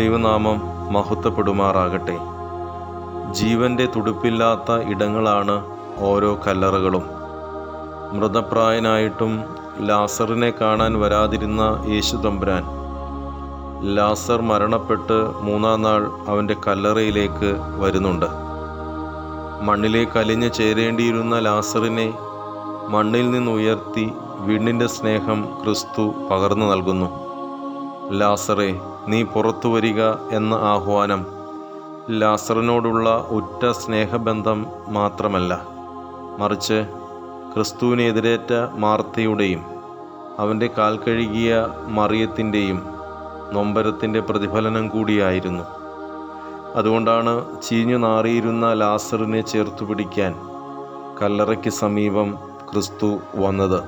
ദൈവനാമം മഹത്വപ്പെടുമാറാകട്ടെ. ജീവന്റെ തുടുപ്പില്ലാത്ത ഇടങ്ങളാണ് ഓരോ കല്ലറകളും. മൃതപ്രായനായിട്ടും ലാസറിനെ കാണാൻ വരാതിരുന്ന യേശു തമ്പുരാൻ ലാസർ മരണപ്പെട്ട് മൂന്നാം നാൾ അവന്റെ കല്ലറയിലേക്ക് വരുന്നുണ്ട്. മണ്ണിലേക്ക് അലിഞ്ഞ് ചേരേണ്ടിയിരുന്ന ലാസറിനെ മണ്ണിൽ നിന്ന് ഉയർത്തി വീടിന്റെ സ്നേഹം ക്രിസ്തു പകർന്നു നൽകുന്നു. ലാസറെ നീ പുറത്തു വരിക എന്ന ആഹ്വാനം ലാസറിനോടുള്ള ഉറ്റ സ്നേഹബന്ധം മാത്രമല്ല മറിച്ച് ക്രിസ്തുവിനെതിരേറ്റ മാർത്തയുടെയും അവന്റെ കാൽ കഴുകിയ മറിയത്തിന്റെയും നൊമ്പരത്തിന്റെ പ്രതിഫലനം കൂടിയായിരുന്നു. അതുകൊണ്ടാണ് ചീഞ്ഞു നാറിയിരുന്ന ലാസറിനെ ചേർത്തു പിടിക്കാൻ കല്ലറയ്ക്ക് സമീപം ക്രിസ്തു വന്നത്.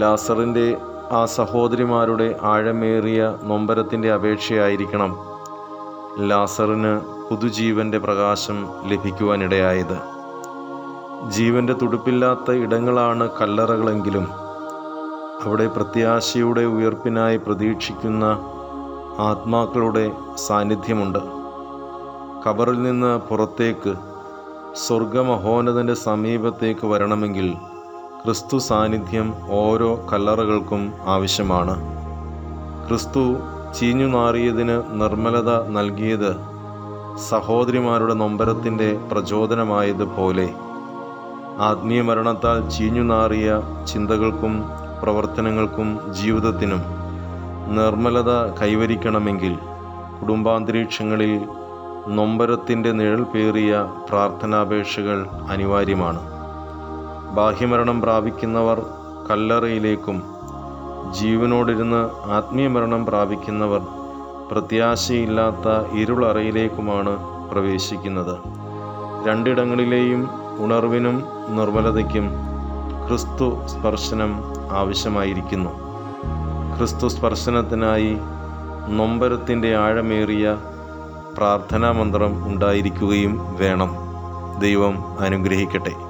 ലാസറിന്റെ ആ സഹോദരിമാരുടെ ആഴമേറിയ നൊമ്പരത്തിന്റെ അപേക്ഷയായിരിക്കണം ലാസറിന് പുതുജീവന്റെ പ്രകാശം ലഭിക്കുവാനിടയായത്. ജീവന്റെ തുടുപ്പില്ലാത്ത ഇടങ്ങളാണ് കല്ലറകളെങ്കിലും അവിടെ പ്രത്യാശയുടെ ഉയർപ്പിനായി പ്രതീക്ഷിക്കുന്ന ആത്മാക്കളുടെ സാന്നിധ്യമുണ്ട്. കബറിൽ നിന്ന് പുറത്തേക്ക് സ്വർഗമഹോന്നതന്റെ സമീപത്തേക്ക് വരണമെങ്കിൽ ക്രിസ്തു സാന്നിധ്യം ഓരോ കല്ലറകൾക്കും ആവശ്യമാണ്. ക്രിസ്തു ചീഞ്ഞു നാറിയതിന് നിർമ്മലത നൽകിയത് സഹോദരിമാരുടെ നൊമ്പരത്തിന്റെ പ്രചോദനമായതുപോലെ. ആത്മീയ മരണത്താൽ ചീഞ്ഞു നാറിയ ചിന്തകൾക്കും പ്രവർത്തനങ്ങൾക്കും ജീവിതത്തിനും നിർമ്മലത കൈവരിക്കണമെങ്കിൽ കുടുംബാന്തരീക്ഷങ്ങളിൽ നൊമ്പരത്തിന്റെ നിഴൽ പേറിയ പ്രാർത്ഥനാപേക്ഷകൾ അനിവാര്യമാണ്. ബാഹ്യമരണം പ്രാപിക്കുന്നവർ കല്ലറയിലേക്കും ജീവനോടിരുന്ന് ആത്മീയമരണം പ്രാപിക്കുന്നവർ പ്രത്യാശയില്ലാത്ത ഇരുളറയിലേക്കുമാണ് പ്രവേശിക്കുന്നത്. രണ്ടിടങ്ങളിലെയും ഉണർവിനും നിർമ്മലതയ്ക്കും ക്രിസ്തു സ്പർശനം ആവശ്യമായിരിക്കുന്നു. ക്രിസ്തു സ്പർശനത്തിനായി നൊമ്പരത്തിന്റെ ആഴമേറിയ പ്രാർത്ഥനാമന്ത്രം ഉണ്ടായിരിക്കുകയും വേണം. ദൈവം അനുഗ്രഹിക്കട്ടെ.